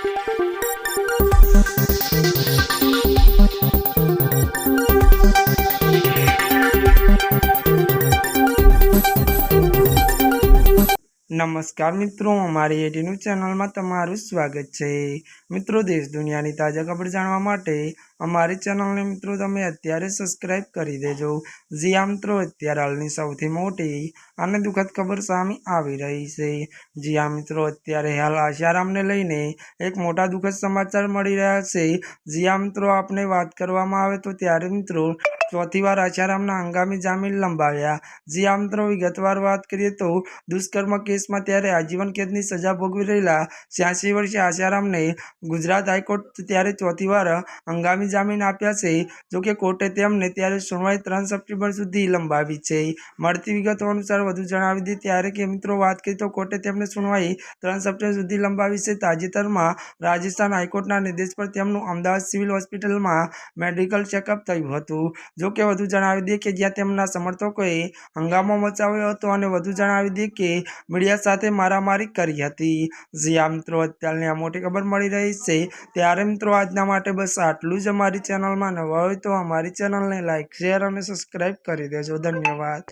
Thank you. નમસ્કાર મિત્રો, અમારી એટીનું ચેનલમાં તમારું સ્વાગત છે. મિત્રો, દેશ દુનિયાની તાજા ખબર જાણવા માટે અમારી ચેનલને મિત્રો તમે અત્યારે સબસ્ક્રાઇબ કરી દેજો. જી આ મિત્રો, અત્યારે હાલની સૌથી મોટી અને દુઃખદ ખબર સામે આવી રહી છે. જી આ મિત્રો, અત્યારે હાલ આશારામને લઈને એક મોટા દુઃખદ સમાચાર મળી રહ્યા છે. જી આ મિત્રો, આપને વાત કરવામાં આવે તો ત્યારે મિત્રો ચોથી વાર આશારામના હંગામી જામીન લંબાવ્યા. જે આ મિત્રો વિગતવાર વાત કરીએ તો, દુષ્કર્મ કેસમાં ત્યારે આજીવન કેદની સજા ભોગવી રહેલા છ્યાસી વર્ષે આશારામને ગુજરાત હાઈકોર્ટ ત્યારે ચોથી વાર હંગામી જામીન આપ્યા છે. જોકે કોર્ટે તેમને ત્યારે સુનવાઈ ત્રણ સપ્ટેમ્બર સુધી લંબાવી છે. મળતી વિગતો અનુસાર વધુ જણાવી દે ત્યારે કે મિત્રો, વાત કરીએ તો કોર્ટે તેમને સુનવાઈ ત્રણ સપ્ટેમ્બર સુધી લંબાવી છે. તાજેતરમાં રાજસ્થાન હાઈકોર્ટના નિર્દેશ પર તેમનું અમદાવાદ સિવિલ હોસ્પિટલમાં મેડિકલ ચેકઅપ થયું હતું. જોકે વધુ જણાવી દે કે જ્યાં તેમના સમર્થકોએ હંગામો મચાવ્યો હતો અને વધુ જણાવી દઈએ કે મીડિયા સાથે મારામારી કરી હતી. જ્યાં મિત્રો, અત્યારની આ મોટી ખબર મળી રહી છે. ત્યારે મિત્રો, આજના માટે બસ આટલું જ અમારી ચેનલમાં નવા હોય તો અમારી ચેનલને લાઇક શેર અને સબસ્ક્રાઈબ કરી દેજો. ધન્યવાદ.